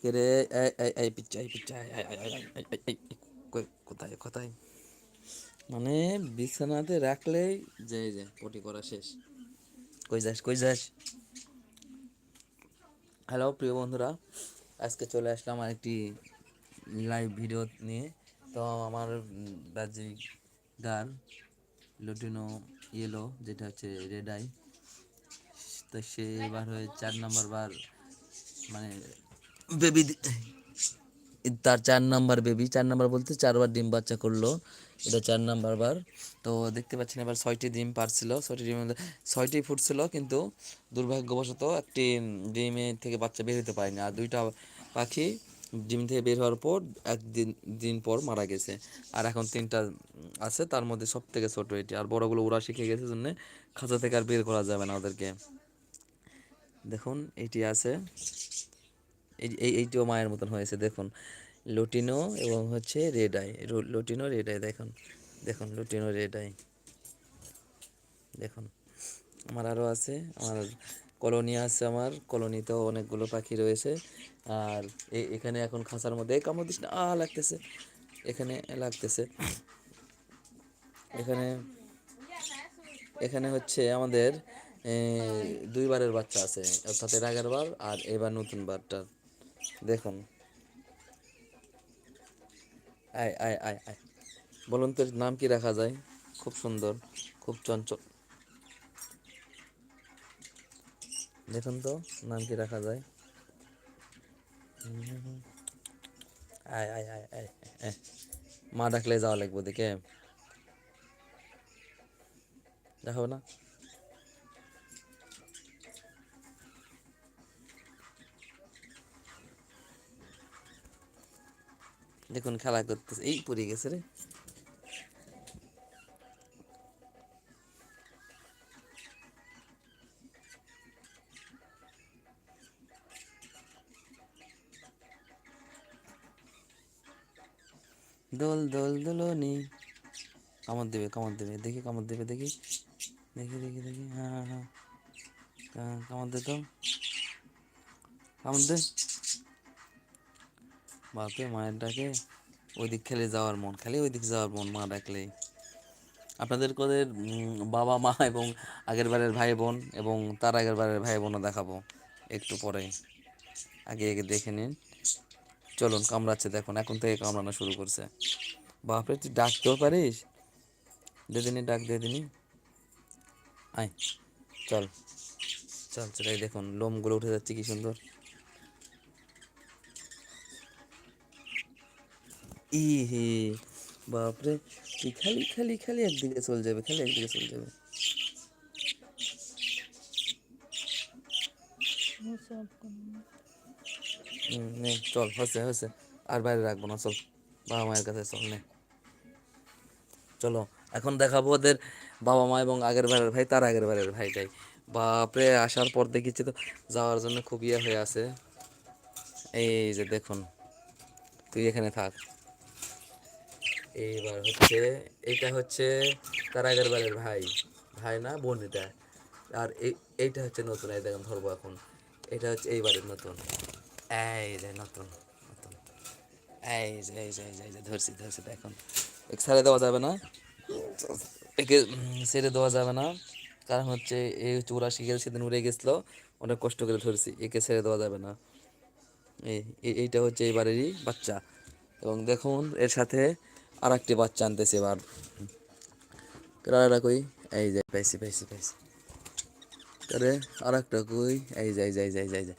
কেরে এই পিচ্ছা এই কই কোথায় কোথায় মানে বিছানাতে রাখলেই যে যে, পটি করা শেষ। কই যাস কই যাস? হ্যালো প্রিয় বন্ধুরা, আজকে চলে আসলাম আরেকটি লাইভ ভিডিও নিয়ে। তো আমার দার্জিলিং গান লুটিনো ইয়েলো যেটা হচ্ছে রেড আই তো সে এবার হয়ে চার নম্বর বার মানে বেবি তার চার নাম্বার বেবি, চার নাম্বার বলতে চারবার ডিম বাচ্চা করল, এটা চার নাম্বার বার। তো দেখতে পাচ্ছেন এবার ছয়টি ডিম পারছিল, ছয়টি ডিম ছয়টি ফুটছিল, কিন্তু দুর্ভাগ্যবশত একটি ডিমে থেকে বাচ্চা বের হতে পারেনি। আর দুইটা পাখি ডিম থেকে বের হওয়ার পর একদিন, দিন পর মারা গেছে। আর এখন তিনটা আছে, তার মধ্যে সব থেকে ছোটো এটি। আর বড়গুলো ওরা শিখে গেছে জন্য খাঁচা থেকে আর বের করা যাবে না ওদেরকে। দেখুন, এটি আছে। এই এই এইটিও মায়ের মতন হয়েছে, দেখুন। লুটিনো এবং হচ্ছে red eye. Lutino, red eye, দেখুন। দেখুন, লুটিনো, রেড আই। দেখুন, আমার আরও আছে। আমার কলোনি আছে আমার। কলোনিতেও অনেকগুলো পাখি রয়েছে। আর এখানে এখন খাঁচার মধ্যে কামড় দিস না লাগতেছে। এখানে লাগতেছে। এখানে এখানে হচ্ছে আমাদের দুইবারের বাচ্চা আছে। অর্থাৎ এর আগের বার আর এবার নতুন বারটা দেখুন। আয় আয় আয় আয়। বলুন তো নাম কি রাখা যায়? খুব সুন্দর, খুব চঞ্চল। দেখুন তো, নাম কি রাখা যায়? আয় আয় আয় আয়। মা ডাকলে যাওয়া লাগবে দেখে দেখাবো না? দেখুন খেলা করতেছে। এই পড়ে গেছে রে। দোল দোল, দোলনি। কামড় দেবে কামড় দেবে। দেখি, কামড় দেবে, দেখি। দেখি দেখি দেখি। হ্যাঁ হ্যাঁ হ্যাঁ। হ্যাঁ কামড় দে তো। কামড় দে। বাপে মায়ের ডাকে ওই দিক খেলে যাওয়ার মন, খালি ওই দিক যাওয়ার মন মা ডাকলেই। আপনাদের কোদের বাবা মা এবং আগের বারের ভাই বোন এবং তার আগের বারের ভাই বোনও দেখাবো একটু পরে। আগে আগে দেখে নিন। চলুন, কামড়াচ্ছে, দেখুন, এখন থেকে কামড়ানো শুরু করছে। বাপরে, তুই ডাকতেও পারিস? দে দিনি ডাক দে দিনি আয়, চল। চল সেটাই দেখুন, লোমগুলো উঠে যাচ্ছে, কি সুন্দর। ই হে, বাপরে। তুই খালি খালি খালি একদিকে চলে যাবে, খালি একদিকে চলে যাবে। চল, হয়েছে হয়েছে। আর বাইরে রাখব না, চল। বাবা মায়ের কাছে চল, নে। চলো, এখন দেখাবো ওদের বাবা মা এবং আগের বারের ভাই, তার আগের বারের ভাইটাই। বাপরে, আসার পর দেখেছি তো, যাওয়ার জন্য খুব ইয়ে হয়ে আছে। এই যে দেখুন, তুই এখানে থাক। এইবার হচ্ছে, এইটা হচ্ছে তার আগের বারের ভাই। ভাই না, বোন এটা। আর এই এইটা হচ্ছে নতুন, এই দেখেন ধরবো এখন। এটা হচ্ছে এইবারের নতুন। এই যে নতুন নতুন। এই যে এই যে এই যে ধরছি ধরছি এখন ছেড়ে দেওয়া যাবে না। একে ছেড়ে দেওয়া যাবে না। কারণ হচ্ছে, এই হচ্ছে ওরা শিখে সেদিন উড়ে গেছিল। অনেক কষ্ট করে ধরছি, একে ছেড়ে দেওয়া যাবে না। এই- এইটা হচ্ছে এইবারেরই বাচ্চা। এবং দেখুন, এর সাথে আর একটি বাচ্চা আনতেছে এবার। কই? এই যে, পাইছি পাইছি পাইছি। আরে আর একটা কই? এই যাই যাই যাই যাই যে, এই যে এই যে।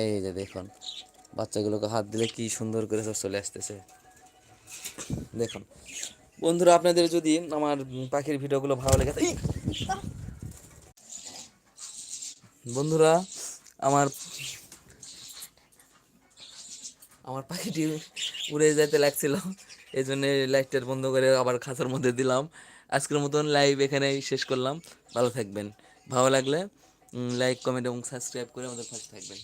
এই যে দেখুন, বাচ্চাগুলোকে হাত দিলে কি সুন্দর করে সব চলে আসতেছে। দেখুন, বন্ধুরা, আপনাদের যদি আমার পাখির ভিডিওগুলো ভালো লেগে থাকে বন্ধুরা, আমার আমার পাখিটি উড়ে যেতে লাগছিল। এই জন্য লাইটটা বন্ধ করে আবার খাঁচার মধ্যে দিলাম। আজকের মতন লাইভ এখানেই শেষ করলাম। ভালো থাকবেন। ভালো লাগলে লাইক কমেন্ট এবং সাবস্ক্রাইব করে আমাদের পাশে থাকবেন।